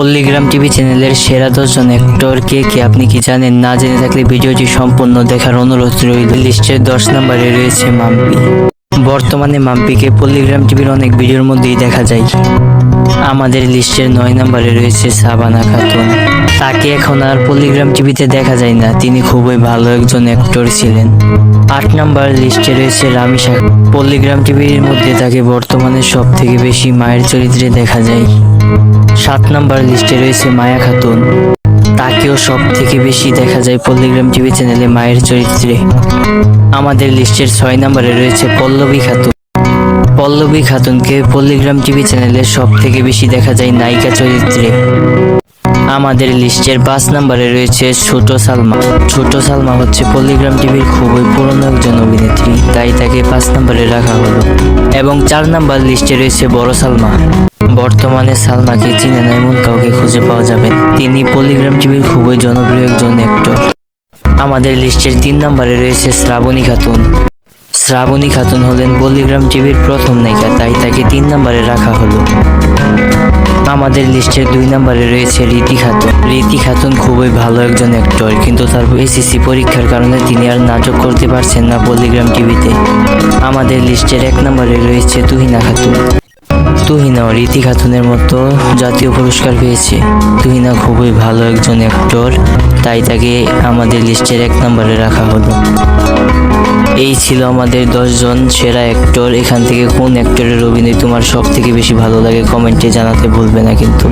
পল্লীগ্রাম TV চ্যানেলের সেরা দশজন অ্যাক্টর কে কে আপনি কি জানেন? না জেনে থাকলে ভিডিওটি সম্পূর্ণ দেখার অনুরোধ রইল। লিস্টের দশ নম্বরে রয়েছে মাম্পি। বর্তমানে মাম্পিকে পল্লীগ্রাম টিভির অনেক ভিডিওর মধ্যেই দেখা যায়। আমাদের লিস্টের নয় নম্বরে রয়েছে সাবানা খাতুন। তাকে এখন আর পল্লীগ্রাম টিভিতে দেখা যায় না। তিনি খুবই ভালো একজন অ্যাক্টর ছিলেন। আট নাম্বার লিস্টে রয়েছে রামিশা পল্লীগ্রাম টিভির মধ্যে তাকে বর্তমানে সব থেকে বেশি মায়ের চরিত্রে দেখা যায়। সাত নাম্বার লিস্টে রয়েছে মায়া খাতুন। তাকেও সব থেকে বেশি দেখা যায় পল্লিগ্রাম টিভি চ্যানেলে মায়ের চরিত্রে। আমাদের লিস্টের ছয় নম্বরে রয়েছে পল্লবী খাতুন। পল্লবী খাতুনকে পল্লিগ্রাম টিভি চ্যানেলে সব থেকে বেশি দেখা যায় নায়িকা চরিত্রে। আমাদের লিস্টের পাঁচ নম্বরে রয়েছে ছোট সালমা। ছোট সালমা হচ্ছে পল্লীগ্রাম টিভির খুবই পুরনো একজন অভিনেত্রী, তাই তাকে পাঁচ নম্বরে রাখা হলো। এবং চার নাম্বার লিস্টে রয়েছে বড় সালমা। বর্তমানে সালমাকে চিনে না, এমন কাউকে খুঁজে পাওয়া যাবে তিনি পল্লীগ্রাম টিভির খুবই জনপ্রিয় একজন অ্যাক্টর আমাদের লিস্টের তিন নম্বরে রয়েছে শ্রাবণী খাতুন। শ্রাবণী খাতুন হলেন পল্লীগ্রাম টিভির প্রথম নায়িকা, তাই তাকে তিন নম্বরে রাখা হলো। আমাদের লিস্টের দুই নম্বরে রয়েছে রীতি খাতুন। রীতি খাতুন খুবই ভালো একজন অ্যাক্টর কিন্তু তার এসএসসি পরীক্ষার কারণে তিনি আর নাটক করতে পারছেন না পল্লীগ্রাম টিভিতে। আমাদের লিস্টের এক নম্বরে রয়েছে তুহিনা খাতুন। তুহিনা রীতি খাতুনের মতো জাতীয় পুরস্কার পেয়েছে। তুহিনা খুবই ভালো একজন অ্যাক্টর তাই তাকে আমাদের লিস্টের এক নম্বরে রাখা হলো। এই ছিল আমাদের দশজন সেরা অ্যাক্টর এখান থেকে কোন অ্যাক্টরের অভিনয় তোমার সব থেকে বেশি ভালো লাগে? কমেন্টে জানাতে ভুলবে না কিন্তু।